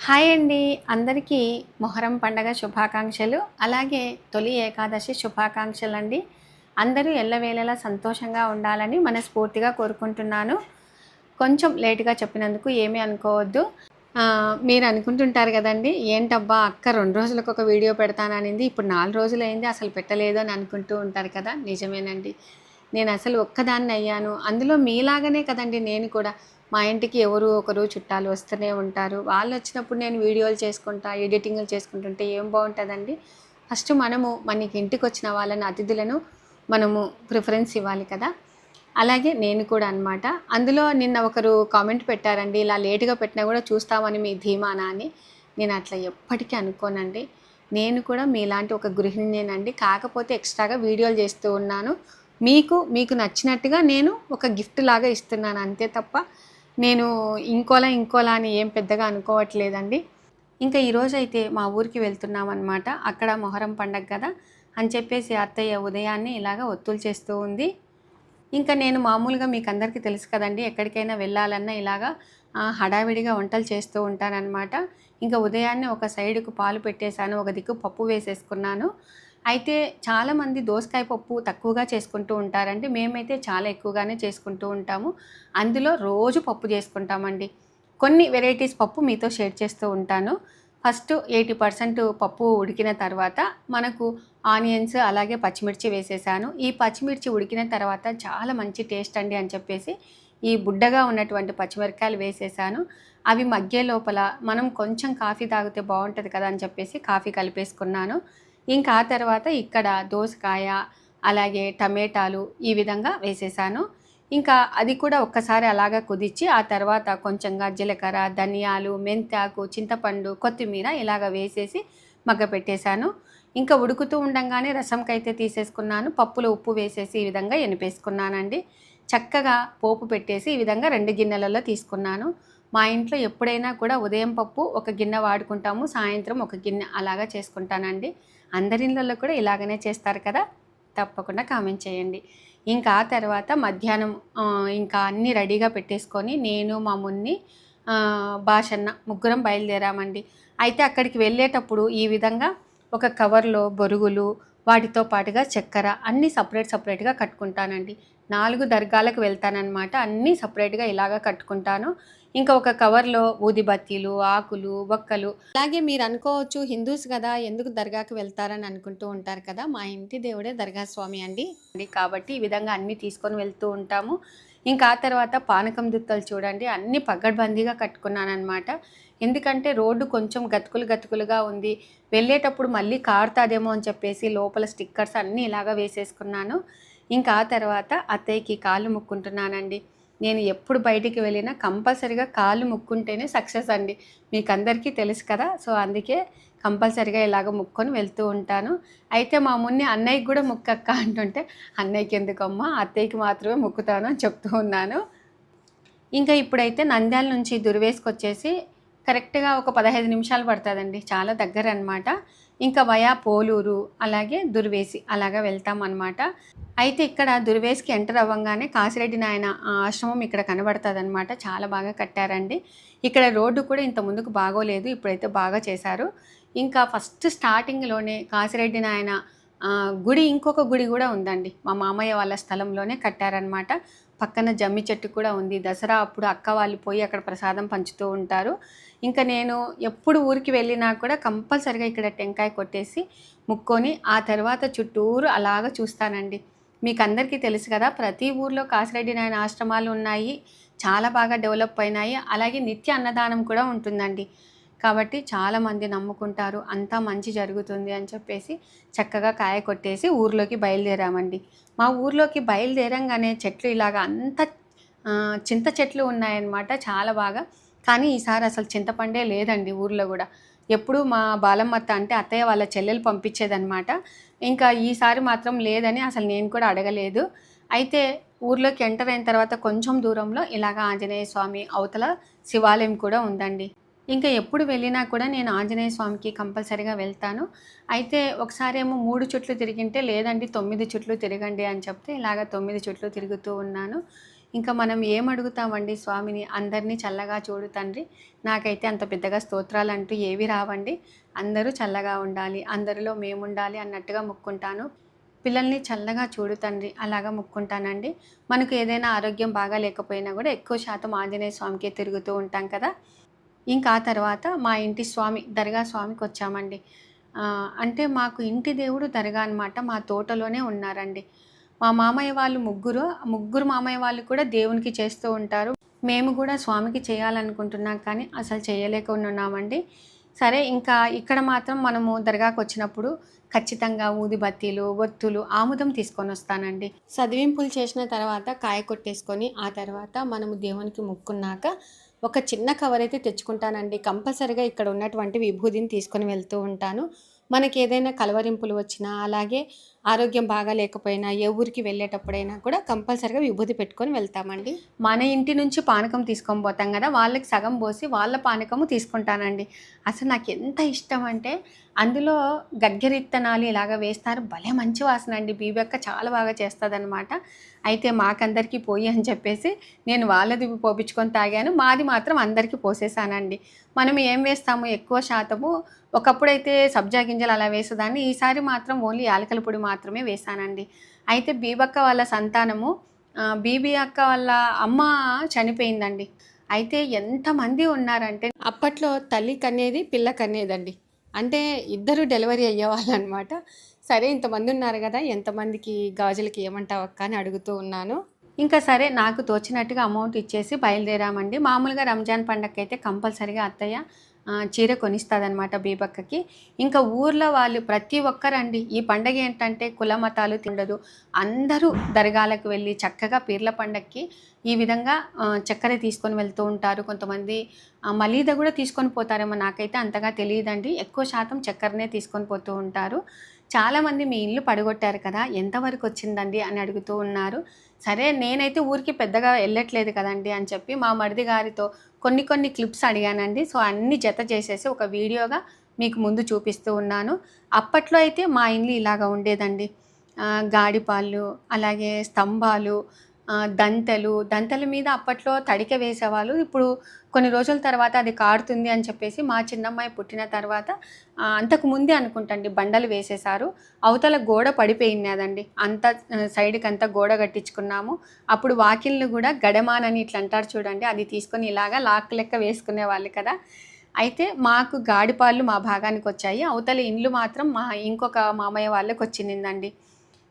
Hi అండి. అందరికీ మొహరం పండగ శుభాకాంక్షలు. అలాగే తొలి ఏకాదశి శుభాకాంక్షలు అండి అందరూ ఎల్లవేళలా సంతోషంగా ఉండాలని మనస్ఫూర్తిగా కోరుకుంటున్నాను. కొంచెం లేటుగా చెప్పినందుకు ఏమీ అనుకోవద్దు. మీరు అనుకుంటుంటారు కదండి ఏంటబ్బా అక్క రెండు రోజులకు ఒక వీడియో పెడతాననింది ఇప్పుడు నాలుగు రోజులు అయింది అసలు పెట్టలేదు అని అనుకుంటూ ఉంటారు కదా. నిజమేనండి. నేను అసలు ఒక్కదాన్ని అయ్యాను. అందులో మీలాగానే కదండి నేను కూడా. మా ఇంటికి ఎవరు ఒకరు చుట్టాలు వస్తూనే ఉంటారు. వాళ్ళు వచ్చినప్పుడు నేను వీడియోలు చేసుకుంటా ఎడిటింగ్లు చేసుకుంటుంటే ఏం బాగుంటుందండి? ఫస్ట్ మనము మనకి ఇంటికి వచ్చిన వాళ్ళని అతిథులను మనము ప్రిఫరెన్స్ ఇవ్వాలి కదా? అలాగే నేను కూడా అన్నమాట. అందులో నిన్న ఒకరు కామెంట్ పెట్టారండి ఇలా లేటుగా పెట్టినా కూడా చూస్తామని మీ ధీమానా అని. నేను అట్లా ఎప్పటికీ అనుకోనండి. నేను కూడా మీలాంటి ఒక గృహిణినేనండి. కాకపోతే ఎక్స్ట్రాగా వీడియోలు చేస్తూ ఉన్నాను. మీకు మీకు నచ్చినట్టుగా నేను ఒక గిఫ్ట్ లాగా ఇస్తున్నాను అంతే తప్ప నేను ఇంకోలా ఇంకోలా అని ఏం పెద్దగా అనుకోవట్లేదండి. ఇంకా ఈరోజు అయితే మా ఊరికి వెళ్తున్నాం అనమాట అక్కడ మొహరం పండగ కదా అని చెప్పేసి అత్తయ్య ఉదయాన్నే ఇలాగ ఒత్తులు చేస్తూ ఉంది. ఇంకా నేను మామూలుగా మీకు అందరికీ తెలుసు కదండి ఎక్కడికైనా వెళ్ళాలన్నా ఇలాగా హడావిడిగా వంటలు చేస్తూ ఉంటానన్నమాట. ఇంకా ఉదయాన్నే ఒక సైడుకు పాలు పెట్టేశాను ఒక దిక్కు పప్పు వేసేసుకున్నాను. అయితే చాలామంది దోసకాయ పప్పు తక్కువగా చేసుకుంటూ ఉంటారండి. మేమైతే చాలా ఎక్కువగానే చేసుకుంటూ ఉంటాము. అందులో రోజు పప్పు చేసుకుంటామండి. కొన్ని వెరైటీస్ పప్పు మీతో షేర్ చేస్తూ ఉంటాను. ఫస్ట్ ఎయిటీ పర్సెంట్ పప్పు ఉడికిన తర్వాత మనకు ఆనియన్స్ అలాగే పచ్చిమిర్చి వేసేసాను. ఈ పచ్చిమిర్చి ఉడికిన తర్వాత చాలా మంచి టేస్ట్ అండి అని చెప్పేసి ఈ బుడ్డగా ఉన్నటువంటి పచ్చిమిరకాయలు వేసేసాను. అవి మగ్గే లోపల మనం కొంచెం కాఫీ తాగితే బాగుంటుంది కదా అని చెప్పేసి కాఫీ కలిపేసుకున్నాను. ఇంకా ఆ తర్వాత ఇక్కడ దోసకాయ అలాగే టమేటాలు ఈ విధంగా వేసేసాను. ఇంకా అది కూడా ఒక్కసారి అలాగా కుదిర్చి ఆ తర్వాత కొంచెంగా జీలకర్ర ధనియాలు మెంతాకు చింతపండు కొత్తిమీర ఇలాగ వేసేసి మగ్గ పెట్టేశాను. ఇంకా ఉడుకుతూ ఉండంగానే రసంకైతే తీసేసుకున్నాను. పప్పులో ఉప్పు వేసేసి ఈ విధంగా ఎనిపేసుకున్నానండి. చక్కగా పోపు పెట్టేసి ఈ విధంగా రెండు గిన్నెలలో తీసుకున్నాను. మా ఇంట్లో ఎప్పుడైనా కూడా ఉదయం పప్పు ఒక గిన్నె వాడుకుంటాము సాయంత్రం ఒక గిన్నె అలాగా చేసుకుంటానండి. అందరి ఇళ్ళల్లో కూడా ఇలాగనే చేస్తారు కదా? తప్పకుండా కామెంట్ చేయండి. ఇంకా ఆ తర్వాత మధ్యాహ్నం ఇంకా అన్నీ రెడీగా పెట్టేసుకొని నేను మా మున్ని భాషన్న ముగ్గురం బయలుదేరామండి. అయితే అక్కడికి వెళ్ళేటప్పుడు ఈ విధంగా ఒక కవర్లో బొరుగులు వాటితో పాటుగా చక్కెర అన్నీ సపరేట్ సపరేట్గా కట్టుకుంటానండి. నాలుగు దర్గాలకు వెళ్తానన్నమాట. అన్నీ సపరేట్గా ఇలాగా కట్టుకుంటాను. ఇంకా ఒక కవర్లో ఊదిబత్తీలు ఆకులు ఒక్కలు అలాగే మీరు అనుకోవచ్చు హిందూస్ కదా ఎందుకు దర్గాకి వెళ్తారని అనుకుంటూ ఉంటారు కదా మా ఇంటి దేవుడే దర్గా స్వామి అండి కాబట్టి ఈ విధంగా అన్నీ తీసుకొని వెళ్తూ ఉంటాము. ఇంకా ఆ తర్వాత పానకం దుత్తలు చూడండి అన్నీ పగడ్బందీగా కట్టుకున్నాను అనమాట ఎందుకంటే రోడ్డు కొంచెం గతుకులు గతుకులుగా ఉంది. వెళ్ళేటప్పుడు మళ్ళీ కారుతాదేమో అని చెప్పేసి లోపల స్టిక్కర్స్ అన్నీ ఇలాగా వేసేసుకున్నాను. ఇంకా ఆ తర్వాత అత్తయ్యకి కాళ్ళు ముక్కుంటున్నానండి. నేను ఎప్పుడు బయటికి వెళ్ళినా కంపల్సరిగా కాళ్ళు ముక్కుంటేనే సక్సెస్ అండి. మీకు అందరికీ తెలుసు కదా సో అందుకే కంపల్సరిగా ఇలాగ ముక్కొని వెళ్తూ ఉంటాను. అయితే మా మున్ని అన్నయ్యకి కూడా ముక్కక్క అంటుంటే అన్నయ్యకి ఎందుకమ్మా? అత్తయ్యకి మాత్రమే ముక్కుతాను అని చెప్తూ ఉన్నాను. ఇంకా ఇప్పుడైతే నంద్యాల నుంచి దుర్వేసుకొచ్చేసి కరెక్ట్గా ఒక పదహైదు నిమిషాలు పడుతుందండి. చాలా దగ్గర అనమాట ఇంకా వయా పోలూరు అలాగే దుర్వేసి అలాగా వెళ్తాం అనమాట అయితే ఇక్కడ దుర్వేసికి ఎంటర్ అవ్వగానే కాసిరెడ్డి నాయన ఆశ్రమం ఇక్కడ కనబడుతుంది చాలా బాగా కట్టారండి. ఇక్కడ రోడ్డు కూడా ఇంత ముందుకు బాగోలేదు ఇప్పుడైతే బాగా చేశారు. ఇంకా ఫస్ట్ స్టార్టింగ్లోనే కాసిరెడ్డి నాయన గుడి ఇంకొక గుడి కూడా ఉందండి. మా మామయ్య వాళ్ళ స్థలంలోనే కట్టారనమాట పక్కన జమ్మి చెట్టు కూడా ఉంది. దసరా అప్పుడు అక్క వాళ్ళు పోయి అక్కడ ప్రసాదం పంచుతూ ఉంటారు. ఇంకా నేను ఎప్పుడు ఊరికి వెళ్ళినా కూడా కంపల్సరిగా ఇక్కడ టెంకాయ కొట్టేసి ముక్కొని ఆ తర్వాత చుట్టూరు అలాగ చూస్తానండి. మీకు అందరికీ తెలుసు కదా ప్రతి ఊర్లో కాసిరెడ్డి నాయన ఆశ్రమాలు ఉన్నాయి. చాలా బాగా డెవలప్ అయినాయి. అలాగే నిత్య అన్నదానం కూడా ఉంటుందండి. కాబట్టి చాలామంది నమ్ముకుంటారు అంతా మంచి జరుగుతుంది అని చెప్పేసి చక్కగా కాయ కొట్టేసి ఊర్లోకి బయలుదేరామండి. మా ఊర్లోకి బయలుదేరంగానే చెట్లు ఇలాగ అంత చింత చెట్లు ఉన్నాయన్నమాట చాలా బాగా. కానీ ఈసారి అసలు చింతపండే లేదండి ఊర్లో కూడా. ఎప్పుడు మా బాలమ్మత్త అంటే అత్తయ్య వాళ్ళ చెల్లెలు పంపించేదనమాట ఇంకా ఈసారి మాత్రం లేదని అసలు నేను కూడా అడగలేదు. అయితే ఊర్లోకి ఎంటర్ అయిన తర్వాత కొంచెం దూరంలో ఇలాగ ఆంజనేయ స్వామి అవతల శివాలయం కూడా ఉందండి. ఇంకా ఎప్పుడు వెళ్ళినా కూడా నేను ఆంజనేయ స్వామికి కంపల్సరీగా వెళ్తాను. అయితే ఒకసారి ఏమో మూడు చుట్లు తిరిగింటే లేదండి తొమ్మిది చుట్లు తిరగండి అని చెప్తే ఇలాగ తొమ్మిది చుట్లు తిరుగుతూ ఉన్నాను. ఇంకా మనం ఏం అడుగుతామండి స్వామిని? అందరినీ చల్లగా చూడు తండ్రి. నాకైతే అంత పెద్దగా స్తోత్రాలు అంటూ ఏవి రావండి. అందరూ చల్లగా ఉండాలి అందరిలో మేము ఉండాలి అన్నట్టుగా మొక్కుంటాను. పిల్లల్ని చల్లగా చూడు తండ్రి అలాగా మొక్కుంటానండి. మనకు ఏదైనా ఆరోగ్యం బాగా లేకపోయినా కూడా ఎక్కువ శాతం ఆంజనేయ స్వామికే తిరుగుతూ ఉంటాం కదా. ఇంకా ఆ తర్వాత మా ఇంటి స్వామి దర్గా స్వామికి వచ్చామండి. అంటే మాకు ఇంటి దేవుడు దర్గా అనమాట మా తోటలోనే ఉన్నారండి. మా మామయ్య వాళ్ళు ముగ్గురు ముగ్గురు మామయ్య వాళ్ళు కూడా దేవునికి చేస్తూ ఉంటారు. మేము కూడా స్వామికి చేయాలనుకుంటున్నాం కానీ అసలు చేయలేకున్నామండి సరే ఇంకా ఇక్కడ మాత్రం మనము దర్గాకు వచ్చినప్పుడు ఖచ్చితంగా ఊది బత్తీలు ఒత్తులు ఆముదం తీసుకొని వస్తానండి. సదివింపులు చేసిన తర్వాత కాయ కొట్టేసుకొని ఆ తర్వాత మనము దేవునికి ముక్కున్నాక ఒక చిన్న కవర్ అయితే తెచ్చుకుంటానండి. కంపల్సరిగా ఇక్కడ ఉన్నటువంటి విభూదిని తీసుకొని వెళ్తూ ఉంటాను. మనకి ఏదైనా కలవరింపులు వచ్చినా అలాగే ఆరోగ్యం బాగా లేకపోయినా ఏ ఊరికి వెళ్ళేటప్పుడైనా కూడా కంపల్సరిగా విభూతి పెట్టుకొని వెళ్తామండి. మన ఇంటి నుంచి పానకం తీసుకొని పోతాం కదా వాళ్ళకి సగం పోసి వాళ్ళ పానకము తీసుకుంటానండి. అసలు నాకు ఎంత ఇష్టం అంటే అందులో గగ్గరిత్తనాలు ఇలాగ వేస్తారు. భలే మంచి వాసన అండి. బీబెక్క చాలా బాగా చేస్తుందన్నమాట. అయితే మాకందరికీ పోయి అని చెప్పేసి నేను వాళ్ళది పోపించుకొని తాగాను. మాది మాత్రం అందరికీ పోసేసానండి. మనం ఏం వేస్తాము ఎక్కువ శాతము ఒకప్పుడైతే సబ్జా గింజలు అలా వేసేదాన్ని ఈసారి మాత్రం ఓన్లీ యాలకల పొడి మాత్రమే వేసానండి అయితే బీబక్క వాళ్ళ సంతానము బీబీ అక్క వాళ్ళ అమ్మ చనిపోయిందండి. అయితే ఎంతమంది ఉన్నారంటే అప్పట్లో తల్లి కనేది పిల్ల కనేదండి. అంటే ఇద్దరు డెలివరీ అయ్యేవాళ్ళు అనమాట సరే ఇంతమంది ఉన్నారు కదా ఎంతమందికి గాజులకి ఏమంటావు అక్క అని అడుగుతూ ఉన్నాను. ఇంకా సరే నాకు తోచినట్టుగా అమౌంట్ ఇచ్చేసి బయలుదేరామండి. మామూలుగా రంజాన్ పండగకి అయితే కంపల్సరిగా అత్తయ్య చీర కొనిస్తుందన్నమాట బీబక్కకి. ఇంకా ఊర్లో వాళ్ళు ప్రతి ఒక్కరండి ఈ పండగ ఏంటంటే కుల మతాలు తిండదు. అందరూ దర్గాలకు వెళ్ళి చక్కగా పీర్ల పండగకి ఈ విధంగా చక్కెర తీసుకొని వెళ్తూ ఉంటారు. కొంతమంది మలీద కూడా తీసుకొని పోతారేమో నాకైతే అంతగా తెలియదండి. ఎక్కువ శాతం చక్కెరనే తీసుకొని పోతూ ఉంటారు. చాలామంది మీ ఇల్లు పడగొట్టారు కదా ఎంతవరకు వచ్చిందండి అని అడుగుతూ ఉన్నారు. సరే నేనైతే ఊరికి పెద్దగా వెళ్ళట్లేదు కదండి అని చెప్పి మా మరిది గారితో కొన్ని కొన్ని క్లిప్స్ అడిగానండి. సో అన్ని జత చేసేసి ఒక వీడియోగా మీకు ముందు చూపిస్తూ ఉన్నాను. అప్పట్లో అయితే మా ఇల్లు ఇలాగా ఉండేదండి. గాడిపాళ్ళు అలాగే స్తంభాలు దంతెలు దంతెల మీద అప్పట్లో తడిక వేసేవాళ్ళు. ఇప్పుడు కొన్ని రోజుల తర్వాత అది కారుతుంది అని చెప్పేసి మా చిన్నమ్మాయి పుట్టిన తర్వాత అంతకు ముందే అనుకుంటండి బండలు వేసేశారు. అవతల గోడ పడిపోయినదండి అంత సైడ్కి అంతా గోడ కట్టించుకున్నాము. అప్పుడు వాకిల్ని కూడా గడమానని ఇట్లా అంటారు చూడండి. అది తీసుకొని ఇలాగా లాక్ లెక్క వేసుకునే వాళ్ళు కదా. అయితే మాకు గాడిపాళ్ళు మా భాగానికి వచ్చాయి. అవతల ఇండ్లు మాత్రం మా ఇంకొక మామయ్య వాళ్ళకి వచ్చిందండి.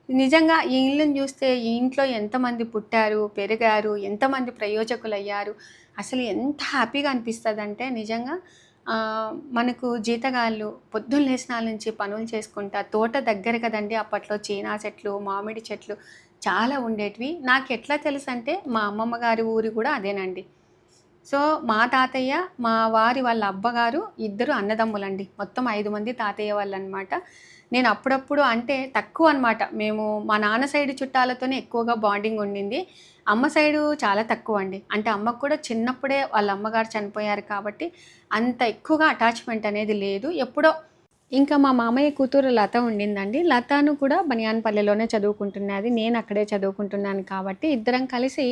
నిజంగా ఈ ఇళ్ళని చూస్తే ఈ ఇంట్లో ఎంతమంది పుట్టారు పెరిగారు ఎంతమంది ప్రయోజకులు అయ్యారు అసలు ఎంత హ్యాపీగా అనిపిస్తుంది అంటే నిజంగా మనకు జీతగాళ్ళు పొద్దున్న లేసినాల నుంచి పనులు చేసుకుంటా తోట దగ్గర కదండి అప్పట్లో చీనా చెట్లు మామిడి చెట్లు చాలా ఉండేటివి. నాకు ఎట్లా తెలుసు అంటే మా అమ్మమ్మ గారి ఊరు కూడా అదేనండి. సో మా తాతయ్య మా వారి వాళ్ళ అబ్బగారు ఇద్దరు అన్నదమ్ములండి. మొత్తం ఐదు మంది తాతయ్య వాళ్ళు అనమాట నేను అప్పుడప్పుడు అంటే తక్కువ అనమాట మేము మా నాన్న సైడ్ చుట్టాలతోనే ఎక్కువగా బాండింగ్ ఉండింది. అమ్మ సైడు చాలా తక్కువ అండి. అంటే అమ్మకు కూడా చిన్నప్పుడే వాళ్ళ అమ్మగారు చనిపోయారు కాబట్టి అంత ఎక్కువగా అటాచ్మెంట్ అనేది లేదు. ఎప్పుడో ఇంకా మా మామయ్య కూతురు లత ఉండిందండి. లతను కూడా బనియాన్పల్లెలోనే చదువుకుంటున్నది నేను అక్కడే చదువుకుంటున్నాను కాబట్టి ఇద్దరం కలిసి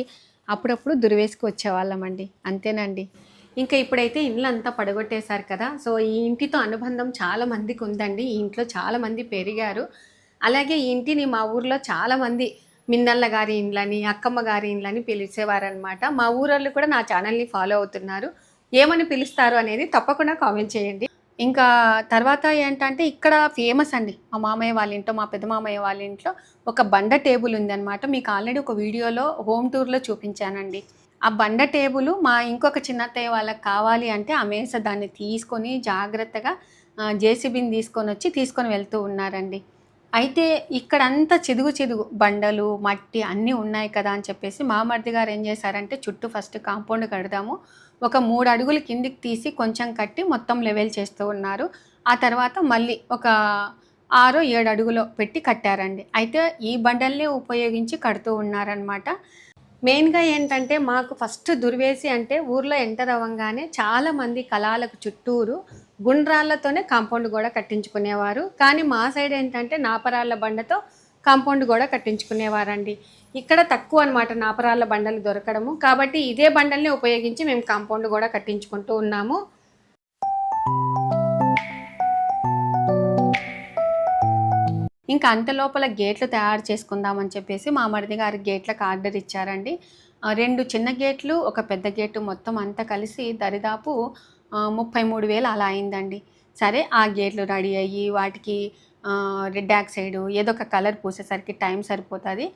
అప్పుడప్పుడు దుర్వేసుకు వచ్చేవాళ్ళమండి. అంతేనండి. ఇంకా ఇప్పుడైతే ఇల్లు అంతా పడగొట్టేశారు కదా. సో ఈ ఇంటితో అనుబంధం చాలా మందికి ఉందండి. ఈ ఇంట్లో చాలా మంది పెరిగారు. అలాగే ఈ ఇంటిని మా ఊర్లో చాలామంది మిన్నల్ల గారి ఇండ్లని అక్కమ్మ గారి ఇండ్లని పిలిచేవారనమాట మా ఊరోళ్ళు కూడా నా ఛానల్ని ఫాలో అవుతున్నారు. ఏమని పిలుస్తారు అనేది తప్పకుండా కామెంట్ చేయండి. ఇంకా తర్వాత ఏంటంటే ఇక్కడ ఫేమస్ అండి మా మామయ్య వాళ్ళ ఇంట్లో మా పెద్ద మామయ్య వాళ్ళ ఇంట్లో ఒక బండ టేబుల్ ఉందన్నమాట. మీకు ఆల్రెడీ ఒక వీడియోలో హోమ్ టూర్లో చూపించానండి. ఆ బండ టేబుల్ మా ఇంకొక చిన్నత్తయ్య వాళ్ళకి కావాలి అంటే ఆ మేస దాన్ని తీసుకొని జాగ్రత్తగా జేసీబీని తీసుకొని వచ్చి తీసుకొని వెళ్తూ ఉన్నారండి. అయితే ఇక్కడంతా చిదుగు చిదుగు బండలు మట్టి అన్నీ ఉన్నాయి కదా అని చెప్పేసి మామర్ది గారు ఏం చేశారంటే చుట్టూ ఫస్ట్ కాంపౌండ్ కడదాము. ఒక మూడు అడుగులు కిందికి తీసి కొంచెం కట్టి మొత్తం లెవెల్ చేస్తూ ఉన్నారు. ఆ తర్వాత మళ్ళీ ఒక ఆరో ఏడు అడుగులో పెట్టి కట్టారండి. అయితే ఈ బండల్ని ఉపయోగించి కడుతూ ఉన్నారనమాట మెయిన్గా ఏంటంటే మాకు ఫస్ట్ దుర్వేసి అంటే ఊర్లో ఎంటర్ అవ్వగానే చాలామంది కళాలకు చుట్టూరు గుండ్రాళ్ళతోనే కాంపౌండ్ కూడా కట్టించుకునేవారు. కానీ మా సైడ్ ఏంటంటే నాపరాళ్ళ బండతో కాంపౌండ్ కూడా కట్టించుకునేవారండి. ఇక్కడ తక్కువ అనమాట నాపరాళ్ళ బండలు దొరకడము. కాబట్టి ఇదే బండల్ని ఉపయోగించి మేము కాంపౌండ్ కూడా కట్టించుకుంటూ ఉన్నాము. ఇంకా అంత లోపల గేట్లు తయారు చేసుకుందామని చెప్పేసి మా మరిది గారి గేట్లకు ఆర్డర్ ఇచ్చారండి. రెండు చిన్న గేట్లు ఒక పెద్ద గేటు మొత్తం అంతా కలిసి దరిదాపు ముప్పై మూడు వేలు అలా అయిందండి. సరే ఆ గేట్లు రెడీ అయ్యి వాటికి రెడ్ ఆక్సైడ్ ఏదో ఒక కలర్ పూసేసరికి టైం సరిపోతుంది.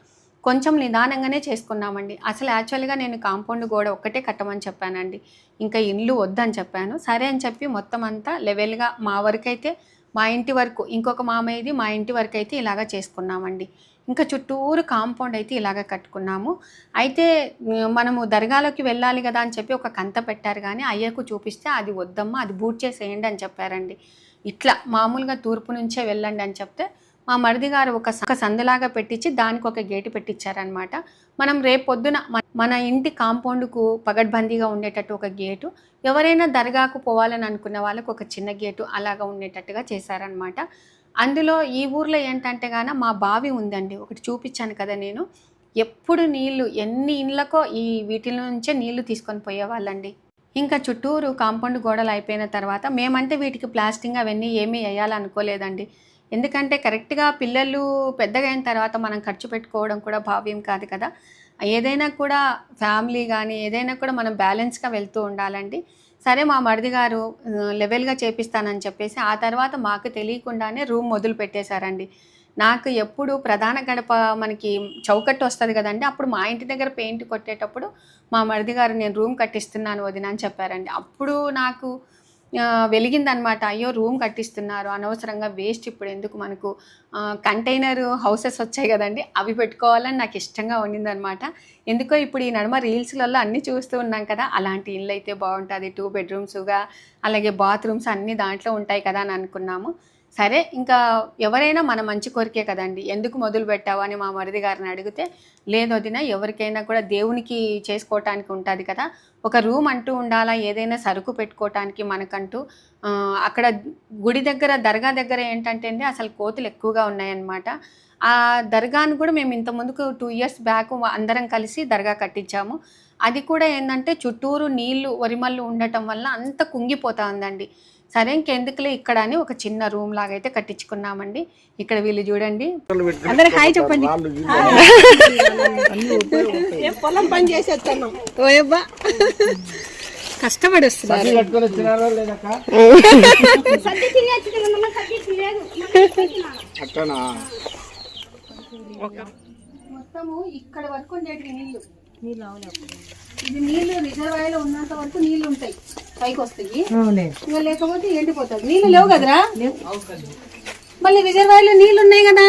కొంచెం నిదానంగానే చేసుకున్నామండి. అసలు యాక్చువల్గా నేను కాంపౌండ్ గోడ ఒక్కటే కట్టమని చెప్పానండి. ఇంకా ఇల్లు వద్దని చెప్పాను. సరే అని చెప్పి మొత్తం అంతా లెవెల్గా మా వరకు అయితే మా ఇంటి వరకు ఇంకొక మామయ్యది మా ఇంటి వరకు అయితే ఇలాగ చేసుకున్నామండి. ఇంకా చుట్టూరు కాంపౌండ్ అయితే ఇలాగ కట్టుకున్నాము. అయితే మనము దర్గాలోకి వెళ్ళాలి కదా అని చెప్పి ఒక కంత పెట్టారు కానీ అయ్యకు చూపిస్తే అది వద్దమ్మా అది బూట్ చేసేయండి అని చెప్పారండి. ఇట్లా మామూలుగా తూర్పు నుంచే వెళ్ళండి అని చెప్తే మా మరిది గారు ఒక ఒక సందులాగా పెట్టించి దానికి ఒక గేటు పెట్టించారనమాట మనం రేపు పొద్దున మన- మన ఇంటి కాంపౌండ్కు పగడ్బందీగా ఉండేటట్టు ఒక గేటు ఎవరైనా దర్గాకు పోవాలని అనుకున్న వాళ్ళకు ఒక చిన్న గేటు అలాగా ఉండేటట్టుగా చేశారనమాట అందులో ఈ ఊర్లో ఏంటంటే గాన మా బావి ఉందండి ఒకటి చూపించాను కదా నేను. ఎప్పుడు నీళ్ళు ఎన్ని ఇండ్లకో ఈ వీటి నుంచే నీళ్ళు తీసుకొని పోయేవాళ్ళండి. ఇంకా చుట్టూరు కాంపౌండ్ గోడలు అయిపోయిన తర్వాత మేమంటే వీటికి ప్లాస్టింగ్ అవన్నీ ఏమీ వేయాలనుకోలేదండి ఎందుకంటే కరెక్ట్గా పిల్లలు పెద్దగా అయిన తర్వాత మనం ఖర్చు పెట్టుకోవడం కూడా భావ్యం కాదు కదా. ఏదైనా కూడా ఫ్యామిలీ కానీ ఏదైనా కూడా మనం బ్యాలెన్స్గా వెళ్తూ ఉండాలండి. సరే మా మరిది గారు లెవెల్గా చేపిస్తానని చెప్పేసి ఆ తర్వాత మాకు తెలియకుండానే రూమ్ మొదలు పెట్టేశారండి. నాకు ఎప్పుడు ప్రధాన గడప మనకి చౌకట్టు వస్తుంది కదండి. అప్పుడు మా ఇంటి దగ్గర పెయింట్ కొట్టేటప్పుడు మా మరిది గారు నేను రూమ్ కట్టిస్తున్నాను వదిన అని చెప్పారండి. అప్పుడు నాకు వెలిగిందనమాట అయ్యో రూమ్ కట్టిస్తున్నారు. అనవసరంగా వేస్ట్ ఇప్పుడు ఎందుకు మనకు? కంటైనర్ హౌసెస్ వచ్చాయి కదండి. అవి పెట్టుకోవాలని నాకు ఇష్టంగా ఉండిందనమాట ఎందుకో ఇప్పుడు ఈ నడుమ రీల్స్లలో అన్నీ చూస్తూ ఉన్నాం కదా. అలాంటి ఇల్లు అయితే బాగుంటుంది. టూ బెడ్రూమ్స్గా అలాగే బాత్రూమ్స్ అన్నీ దాంట్లో ఉంటాయి కదా అని అనుకున్నాము. సరే ఇంకా ఎవరైనా మన మంచి కోరికే కదండి. ఎందుకు మొదలు పెట్టావు అని మా మరిది గారిని అడిగితే లేదు వదిన ఎవరికైనా కూడా దేవునికి చేసుకోవటానికి ఉంటుంది కదా. ఒక రూమ్ అంటూ ఉండాలా ఏదైనా సరుకు పెట్టుకోవటానికి మనకంటూ? అక్కడ గుడి దగ్గర దర్గా దగ్గర ఏంటంటే అండి అసలు కోతులు ఎక్కువగా ఉన్నాయన్నమాట. ఆ దర్గాను కూడా మేము ఇంత ముందుకు టూ ఇయర్స్ బ్యాక్ అందరం కలిసి దర్గా కట్టించాము. అది కూడా ఏంటంటే చుట్టూరు నీళ్ళు వరిమల్లు ఉండటం వల్ల అంత కుంగిపోతా ఉందండి. సరే ఇంకెందుకులే ఇక్కడ అని ఒక చిన్న రూమ్ లాగా అయితే కట్టించుకున్నామండి. ఇక్కడ వీళ్ళు చూడండి. అందరు హాయ్ చెప్పండి. ఏం పొలం పని చేసి ఓయబ్బా. కష్టపడి వస్తున్నారు అట్టనా? మొత్తము ఇక్కడ వరకు ఉండేటి నీళ్ళు ఇది నీళ్ళు రిజర్వాయర్ ఉన్నంత వరకు నీళ్ళు ఉంటాయి. పైకి వస్తాయి. ఇంకా లేకపోతే ఎండిపోతుంది నీళ్ళు లేవు కదరా? మళ్ళీ రిజర్వాయర్లో నీళ్ళు ఉన్నాయి కదా?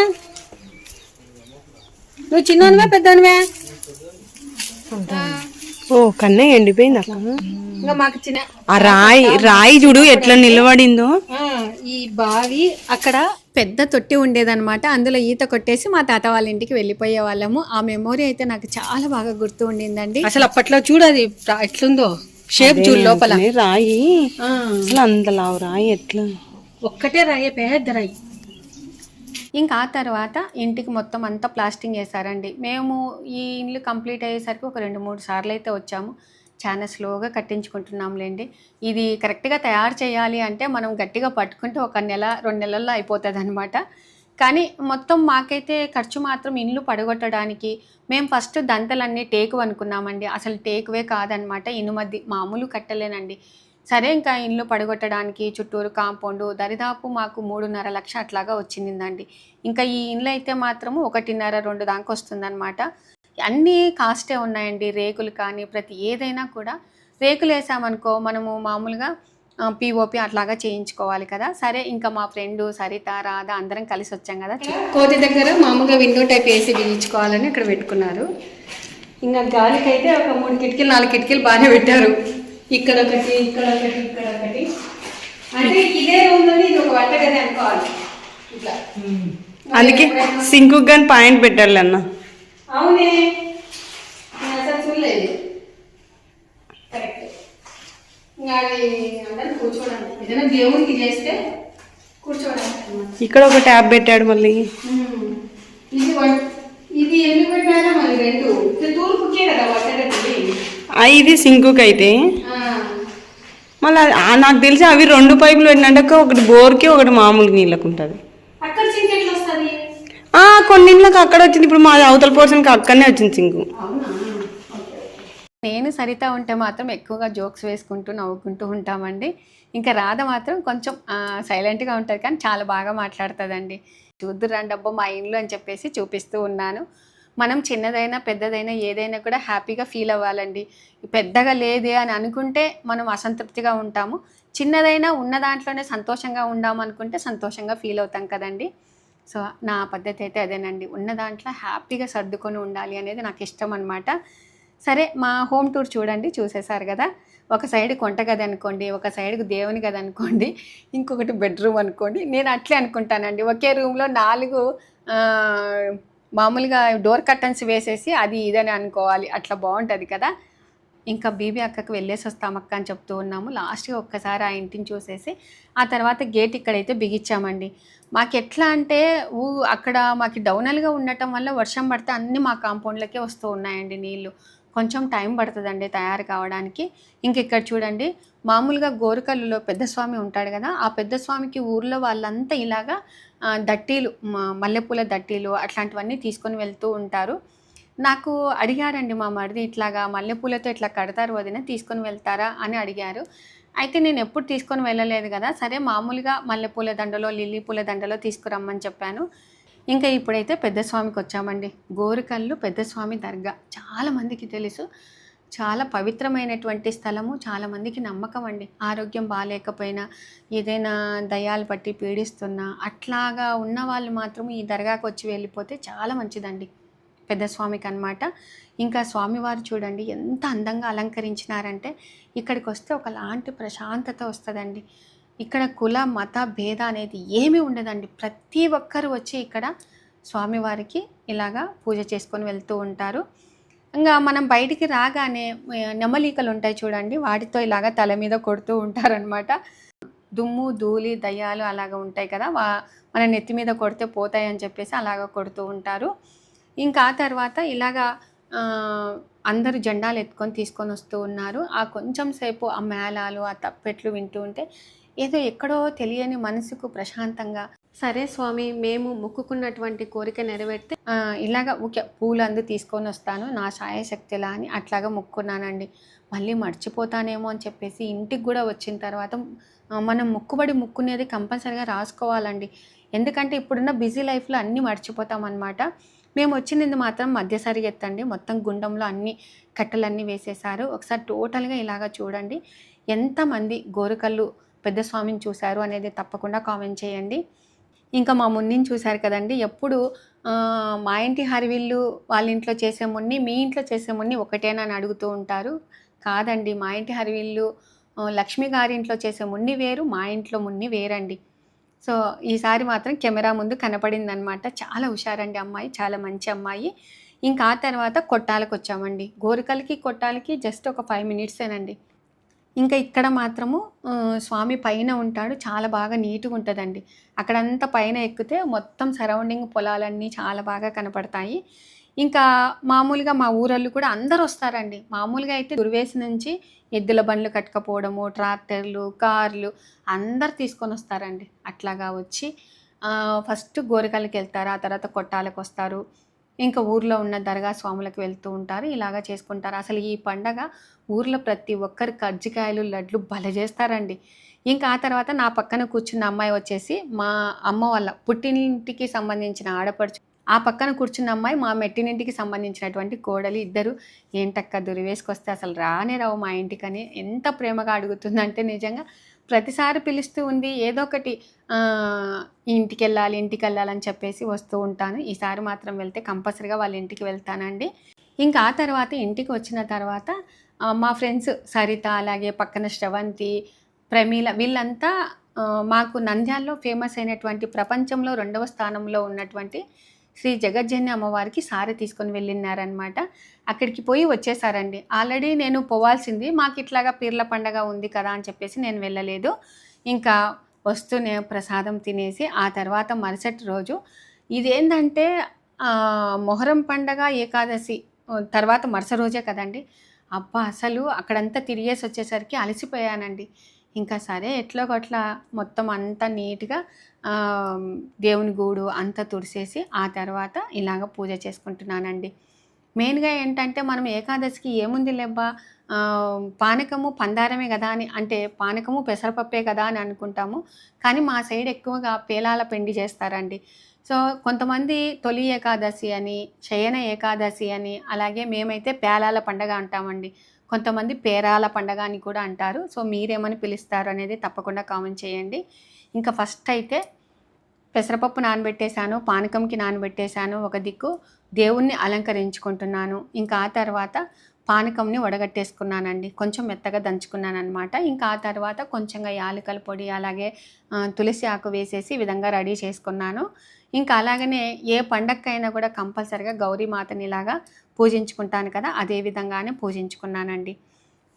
నువ్వు చిన్నవే పెద్దవే ఓ కన్నే ఎండిపోయింది అక్క ఇంకా మాకు చిన్న ఆ రాయి రాయి చూడు ఎట్లా నిలబడిందో. ఈ బావి అక్కడ పెద్ద తొట్టి ఉండేదన్నమాట. అందులో ఈత కొట్టేసి మా తాత వాళ్ళ ఇంటికి వెళ్ళిపోయే వాళ్ళము. ఆ మెమొరీ అయితే నాకు చాలా బాగా గుర్తు ఉండిందండి. అసలు అప్పట్లో చూడది ఎట్లుందో? షేప్ చూడు లోపల. రాయి. ఆ, అసలు అంత లావు రాయి ఎట్లా? ఒక్కటే రాయి పెద్ద రాయి. ఇంకా ఆ తర్వాత ఇంటికి మొత్తం అంతా ప్లాస్టింగ్ చేశారండి. మేము ఈ ఇల్లు కంప్లీట్ అయ్యేసరికి ఒక రెండు మూడు సార్లు అయితే వచ్చాము. చాలా స్లోగా కట్టించుకుంటున్నాంలేండి. ఇది కరెక్ట్గా తయారు చేయాలి అంటే మనం గట్టిగా పట్టుకుంటే ఒక నెల రెండు నెలల్లో అయిపోతుంది అనమాట కానీ మొత్తం మాకైతే ఖర్చు మాత్రం ఇల్లు పడగొట్టడానికి మేము ఫస్ట్ దంతలన్నీ టేకు అనుకున్నామండి. అసలు టేకువే కాదనమాట ఇనుమది మామూలు కట్టలేనండి. సరే ఇంకా ఇల్లు పడగొట్టడానికి చుట్టూరు కాంపౌండ్ దరిదాపు మాకు మూడున్నర లక్ష అట్లాగా వచ్చిందండి. ఇంకా ఈ ఇండ్లు అయితే మాత్రము ఒకటిన్నర రెండు దాకా వస్తుందన్నమాట. అన్నీ కాస్టే ఉన్నాయండి. రేకులు కానీ ప్రతి ఏదైనా కూడా రేకులు వేసామనుకో మనము మామూలుగా పిఓపి అట్లాగా చేయించుకోవాలి కదా. సరే ఇంకా మా ఫ్రెండ్ సరిత రాధ అందరం కలిసి వచ్చాం కదా కోతి దగ్గర మామూలుగా విండో టైప్ వేసి బిగించుకోవాలని ఇక్కడ పెట్టుకున్నారు. ఇంకా గాలికి అయితే ఒక మూడు కిటికీలు నాలుగు కిటికీలు బాగానే పెట్టారు. ఇక్కడ ఒకటి ఇక్కడ ఒకటి ఇక్కడ ఒకటి. అంటే ఇదే రూమ్లోని ఇది ఒక వంటగది అనుకోవాలి. ఇట్లా. అందుకే సింకు కానీ పాయింట్ పెట్టాలి అన్న. అవునే. నేను అసలు చూడలేదు. కరెక్ట్ ఇంకా అది అందరూ కూర్చోడానికి ఏదైనా దేవుడికి చేస్తే కూర్చోడానికి అన్నమాట. ఇక్కడ ఒక ట్యాబ్ పెట్టాడు మళ్ళీ. ఇది ఇది రెండు. తూర్పుకే కదా ఇది సింకుకి అయితే మళ్ళీ నాకు తెలిసి అవి రెండు పైపులు పెట్టినాక ఒకటి బోర్కి ఒకటి మామూలు నీళ్ళకు ఉంటుంది అక్కడ సింక్ ఎట్లా వస్తుంది అక్కడ వచ్చింది. ఇప్పుడు మా అవతల పోర్షన్కి అక్కడనే వచ్చింది సింగు. నేను సరిత ఉంటే మాత్రం ఎక్కువగా జోక్స్ వేసుకుంటూ నవ్వుకుంటూ ఉంటామండి. ఇంకా రాధ మాత్రం కొంచెం సైలెంట్గా ఉంటుంది కానీ చాలా బాగా మాట్లాడుతుందండి. చూద్దు రండి మా ఇంట్లో అని చెప్పేసి చూపిస్తూ ఉన్నాను. మనం చిన్నదైనా పెద్దదైనా ఏదైనా కూడా హ్యాపీగా ఫీల్ అవ్వాలండి. పెద్దగా లేదే అని అనుకుంటే మనం అసంతృప్తిగా ఉంటాము. చిన్నదైనా ఉన్న దాంట్లోనే సంతోషంగా ఉండాము అనుకుంటే సంతోషంగా ఫీల్ అవుతాం కదండి. సో నా పద్ధతి అయితే అదేనండి. ఉన్న దాంట్లో హ్యాపీగా సర్దుకొని ఉండాలి అనేది నాకు ఇష్టం అనమాట సరే మా హోమ్ టూర్ చూడండి చూసేశారు కదా? ఒక సైడ్ కొంట గది అనుకోండి ఒక సైడ్కి దేవుని గది అనుకోండి ఇంకొకటి బెడ్రూమ్ అనుకోండి. నేను అట్లే అనుకుంటానండి. ఒకే రూమ్లో నాలుగు మామూలుగా డోర్ కర్టన్స్ వేసేసి అది ఇదని అనుకోవాలి. అట్లా బాగుంటుంది కదా? ఇంకా బీబీ అక్కకి వెళ్ళేసి వస్తాం అక్క అని చెప్తూ ఉన్నాము. లాస్ట్గా ఒక్కసారి ఆ ఇంటిని చూసేసి ఆ తర్వాత గేట్ ఇక్కడైతే బిగించామండి. మాకు ఎట్లా అంటే ఊ అక్కడ మాకు డౌనల్గా ఉండటం వల్ల వర్షం పడితే అన్నీ మా కాంపౌండ్లకే వస్తూ ఉన్నాయండి నీళ్ళు కొంచెం టైం పడుతుందండి తయారు కావడానికి. ఇంక ఇక్కడ చూడండి మామూలుగా గోరుకల్లులో పెద్ద స్వామి ఉంటాడు కదా ఆ పెద్ద స్వామికి ఊర్లో వాళ్ళంతా ఇలాగా దట్టీలు మల్లెపూల దట్టీలు అట్లాంటివన్నీ తీసుకొని వెళ్తూ ఉంటారు. నాకు అడిగారండి మా మరిది ఇట్లాగా మల్లెపూలతో ఇట్లా కడతారు వదిన తీసుకొని వెళ్తారా? అని అడిగారు. అయితే నేను ఎప్పుడు తీసుకొని వెళ్ళలేదు కదా సరే మామూలుగా మల్లెపూల దండలో లిల్లీ పూల దండలో తీసుకురమ్మని చెప్పాను. ఇంకా ఇప్పుడైతే పెద్ద స్వామికి వచ్చామండి. గోరుకల్లు పెద్ద స్వామి దర్గా. చాలామందికి తెలుసు. చాలా పవిత్రమైనటువంటి స్థలము. చాలామందికి నమ్మకం అండి. ఆరోగ్యం బాగాలేకపోయినా ఏదైనా దయాలు పట్టి పీడిస్తున్నా అట్లాగా ఉన్న వాళ్ళు మాత్రం ఈ దర్గాకు వచ్చి వెళ్ళిపోతే చాలా మంచిదండి. పెద్ద స్వామికి అనమాట ఇంకా స్వామివారు చూడండి ఎంత అందంగా అలంకరించినారంటే ఇక్కడికి వస్తే ఒకలాంటి ప్రశాంతత వస్తుందండి. ఇక్కడ కుల మత భేద అనేది ఏమీ ఉండదండి. ప్రతి ఒక్కరు వచ్చి ఇక్కడ స్వామివారికి ఇలాగా పూజ చేసుకొని వెళ్తూ ఉంటారు. ఇంకా మనం బయటికి రాగానే నెమలీకలు నెమలికలు ఉంటాయి చూడండి వాటితో ఇలాగా తల మీద కొడుతూ ఉంటారనమాట దుమ్ము ధూళి దయ్యాలు అలాగ ఉంటాయి కదా వా మన నెత్తి మీద కొడితే పోతాయి అని చెప్పేసి అలాగ కొడుతూ ఉంటారు. ఇంకా ఆ తర్వాత ఇలాగా అందరు అందరూ జెండాలు ఎత్తుకొని తీసుకొని వస్తూ ఉన్నారు. ఆ కొంచెం సేపు ఆ మేళాలు ఆ తప్పెట్లు వింటూ ఉంటే ఏదో ఎక్కడో తెలియని మనసుకు ప్రశాంతంగా సరే స్వామి మేము మొక్కుకున్నటువంటి కోరిక నెరవేర్తే ఇలాగ ఓకే పూలందు తీసుకొని వస్తాను నా సాయశక్తిలా అని అట్లాగా మొక్కున్నానండి. మళ్ళీ మర్చిపోతానేమో అని చెప్పేసి ఇంటికి కూడా వచ్చిన తర్వాత మనం మొక్కుబడి ముక్కునేది కంపల్సరిగా రాసుకోవాలండి. ఎందుకంటే ఇప్పుడున్న బిజీ లైఫ్లో అన్నీ మర్చిపోతాం అనమాట మేము వచ్చినది మాత్రం మధ్యసారి ఎత్తండి. మొత్తం గుండంలో అన్ని కట్టెలన్నీ వేసేసారు ఒకసారి టోటల్గా ఇలాగా చూడండి. ఎంతమంది గోరుకల్లు పెద్ద స్వామిని చూశారు అనేది తప్పకుండా కామెంట్ చేయండి. ఇంకా మా మున్నిని చూశారు కదండి. ఎప్పుడు మా ఇంటి హరివిల్లు వాళ్ళ ఇంట్లో చేసే మున్ని మీ ఇంట్లో చేసే మున్ని ఒకటేనా అని అడుగుతూ ఉంటారు. కాదండి మా ఇంటి హరివిల్లు లక్ష్మి గారి ఇంట్లో చేసే మున్ని వేరు మా ఇంట్లో మున్ని వేరండి. సో ఈసారి మాత్రం కెమెరా ముందు కనపడింది అనమాట చాలా హుషారండి అమ్మాయి చాలా మంచి అమ్మాయి. ఇంకా ఆ తర్వాత కొట్టాలకు వచ్చామండి గోరికలకి కొట్టాలకి జస్ట్ ఒక ఫైవ్ మినిట్సేనండి. ఇంకా ఇక్కడ మాత్రము స్వామి పైన ఉంటాడు. చాలా బాగా నీట్గా ఉంటుందండి అక్కడంతా పైన ఎక్కితే మొత్తం సరౌండింగ్ పొలాలన్నీ చాలా బాగా కనపడతాయి. ఇంకా మామూలుగా మా ఊరళ్ళు కూడా అందరూ వస్తారండి మామూలుగా అయితే దుర్వేసి నుంచి ఎద్దుల బండ్లు కట్టుకపోవడము ట్రాక్టర్లు కార్లు అందరు తీసుకొని వస్తారండి. అట్లాగా వచ్చి ఫస్ట్ గోరికలకి వెళ్తారు ఆ తర్వాత కొట్టాలకు వస్తారు. ఇంకా ఊర్లో ఉన్న దర్గా స్వాములకు వెళ్తూ ఉంటారు ఇలాగా చేసుకుంటారు. అసలు ఈ పండగ ఊర్లో ప్రతి ఒక్కరు కజ్జికాయలు లడ్లు భలే చేస్తారండి. ఇంకా ఆ తర్వాత నా పక్కన కూర్చున్న అమ్మాయి వచ్చేసి మా అమ్మ వాళ్ళ పుట్టినింటికి సంబంధించిన ఆడపడుచు ఆ పక్కన కూర్చున్న అమ్మాయి మా మెట్టినింటికి సంబంధించినటువంటి కోడలి ఇద్దరు ఏంటక్క దురివేసుకొస్తే అసలు రానే రావు మా ఇంటికని ఎంత ప్రేమగా అడుగుతుందంటే నిజంగా ప్రతిసారి పిలుస్తూ ఉంది ఏదో ఒకటి ఇంటికి వెళ్ళాలి ఇంటికి వెళ్ళాలని చెప్పేసి వస్తూ ఉంటాను. ఈసారి మాత్రం వెళ్తే కంపల్సరీగా వాళ్ళ ఇంటికి వెళ్తానండి. ఇంకా ఆ తర్వాత ఇంటికి వచ్చిన తర్వాత మా ఫ్రెండ్స్ సరిత అలాగే పక్కన శ్రవంతి ప్రమీల వీళ్ళంతా మాకు నంద్యాలలో ఫేమస్ అయినటువంటి ప్రపంచంలో రెండవ స్థానంలో ఉన్నటువంటి శ్రీ జగజ్జన్య అమ్మవారికి సారి తీసుకొని వెళ్ళినారనమాట అక్కడికి పోయి వచ్చేసారండి. ఆల్రెడీ నేను పోవాల్సింది మాకు ఇట్లాగా పీర్ల పండగ ఉంది కదా అని చెప్పేసి నేను వెళ్ళలేదు. ఇంకా వస్తూనే ప్రసాదం తినేసి ఆ తర్వాత మరుసటి రోజు ఇదేంటంటే మొహరం పండగ ఏకాదశి తర్వాత మరుస రోజే కదండి. అబ్బా అసలు అక్కడంతా తిరిగేసి వచ్చేసరికి అలసిపోయానండి. ఇంకా సరే ఎట్లో గట్ల మొత్తం అంతా నీట్గా దేవుని గూడు అంతా తుడిసేసి ఆ తర్వాత ఇలాగ పూజ చేసుకుంటున్నానండి. మెయిన్గా ఏంటంటే మనం ఏకాదశికి ఏముంది లేబ్బా పానకము పందారమే కదా అని అంటే పానకము పెసరపప్పే కదా అని అనుకుంటాము. కానీ మా సైడ్ ఎక్కువగా పేలాల పిండి చేస్తారండి. సో కొంతమంది తొలి ఏకాదశి అని శయన ఏకాదశి అని అలాగే మేమైతే పేలాల పండగ అంటామండి. కొంతమంది పేరాల పండగ అని కూడా అంటారు. సో మీరేమని పిలుస్తారు అనేది తప్పకుండా కామెంట్ చేయండి. ఇంకా ఫస్ట్ అయితే పెసరపప్పు నానబెట్టేశాను పానకంకి నానబెట్టేశాను ఒక దిక్కు. దేవుణ్ణి అలంకరించుకుంటున్నాను. ఇంకా ఆ తర్వాత పానకంని వడగట్టేసుకున్నానండి. కొంచెం మెత్తగా దంచుకున్నాను అనమాట ఇంకా ఆ తర్వాత కొంచెంగా యాలకల పొడి అలాగే తులసి ఆకు వేసేసి విధంగా రెడీ చేసుకున్నాను. ఇంకా అలాగనే ఏ పండక్కైనా కూడా కంపల్సరిగా గౌరీమాతని ఇలాగా పూజించుకుంటాను కదా అదే విధంగానే పూజించుకున్నానండి.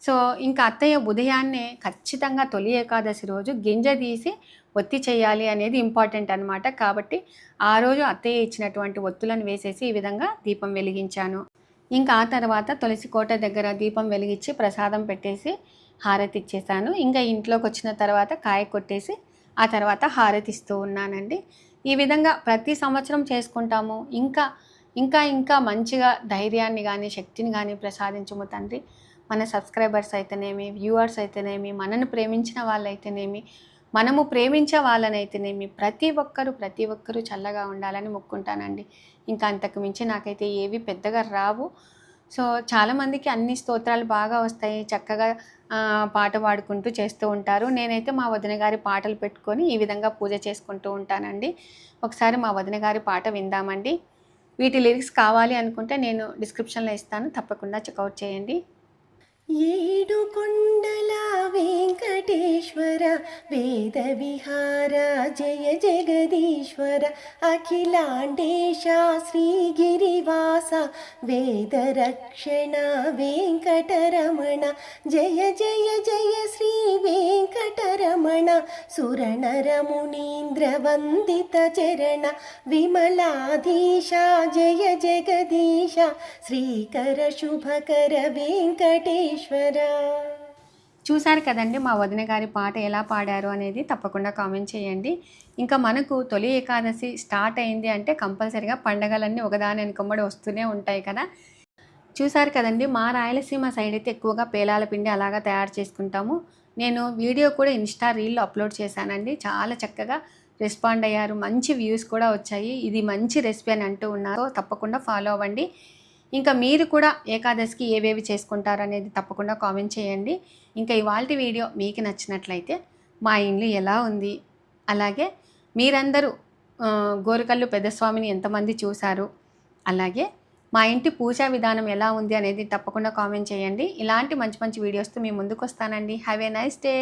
సో ఇంకా అత్తయ్య ఉదయాన్నే ఖచ్చితంగా తొలి ఏకాదశి రోజు గింజ తీసి ఒత్తి చేయాలి అనేది ఇంపార్టెంట్ అనమాట కాబట్టి ఆ రోజు అత్తయ్య ఇచ్చినటువంటి ఒత్తులను వేసేసి ఈ విధంగా దీపం వెలిగించాను. ఇంకా ఆ తర్వాత తులసి కోట దగ్గర దీపం వెలిగించి ప్రసాదం పెట్టేసి హారతి ఇచ్చేసాను ఇంకా ఇంట్లోకి వచ్చిన తర్వాత కాయ కొట్టేసి ఆ తర్వాత హారతి ఇస్తూ ఉన్నానండి. ఈ విధంగా ప్రతి సంవత్సరం చేసుకుంటాము. ఇంకా ఇంకా ఇంకా మంచిగా ధైర్యాన్ని కానీ శక్తిని కానీ ప్రసాదించము తండ్రి. మన సబ్స్క్రైబర్స్ అయితేనేమి వ్యూవర్స్ అయితేనేమి మనను ప్రేమించిన వాళ్ళైతేనేమి మనము ప్రేమించే వాళ్ళనైతేనేమి ప్రతి ఒక్కరూ ప్రతి ఒక్కరూ చల్లగా ఉండాలని మొక్కుంటానండి. ఇంకా అంతకు మించి నాకైతే ఏవి పెద్దగా రావు. సో చాలామందికి అన్ని స్తోత్రాలు బాగా వస్తాయి. చక్కగా పాట పాడుకుంటూ చేస్తూ ఉంటారు. నేనైతే మా వదిన గారి పాటలు పెట్టుకొని ఈ విధంగా పూజ చేసుకుంటూ ఉంటానండి. ఒకసారి మా వదిన గారి పాట విందామండి. వీటి లిరిక్స్ కావాలి అనుకుంటే నేను డిస్క్రిప్షన్లో ఇస్తాను. తప్పకుండా చెక్అవుట్ చేయండి. ఏడు కొండల వెంకటేశ్వర వేద విహార జయ జగదీశ్వర అఖిలాండేశ శ్రీగిరివాస వేద రక్షణ వెంకటరమణ జయ జయ జయ శ్రీ వెంకటరమణ సురనరమునీంద్ర వందిత చరణ విమలాధీశ జయ జగదీశ శ్రీకర శుభకర వెంకటేశ్వర చూశారు కదండి మా వదిన గారి పాట ఎలా పాడారు అనేది తప్పకుండా కామెంట్ చేయండి. ఇంకా మనకు తొలి ఏకాదశి స్టార్ట్ అయింది అంటే కంపల్సరిగా పండగలన్నీ ఒకదాని వెనుకమ్మడి వస్తూనే ఉంటాయి కదా. చూశారు కదండి మా రాయలసీమ సైడ్ అయితే ఎక్కువగా పేలాల పిండి అలాగా తయారు చేసుకుంటాము. నేను వీడియో కూడా ఇన్స్టా రీల్లో అప్లోడ్ చేశానండి. చాలా చక్కగా రెస్పాండ్ అయ్యారు. మంచి వ్యూస్ కూడా వచ్చాయి. ఇది మంచి రెసిపీ అని అంటూ ఉన్నారు. తప్పకుండా ఫాలో అవ్వండి. ఇంకా మీరు కూడా ఏకాదశికి ఏవేవి చేసుకుంటారు అనేది తప్పకుండా కామెంట్ చేయండి. ఇంకా ఇవాళ వీడియో మీకు నచ్చినట్లయితే మా ఇల్లు ఎలా ఉంది? అలాగే మీరందరూ గోరుకల్లు పెద్దస్వామిని ఎంతమంది చూశారు? అలాగే మా ఇంటి పూజా విధానం ఎలా ఉంది అనేది తప్పకుండా కామెంట్ చేయండి. ఇలాంటి మంచి మంచి వీడియోస్తో మీ ముందుకు వస్తానండి హ్యావ్ ఏ నైస్ డే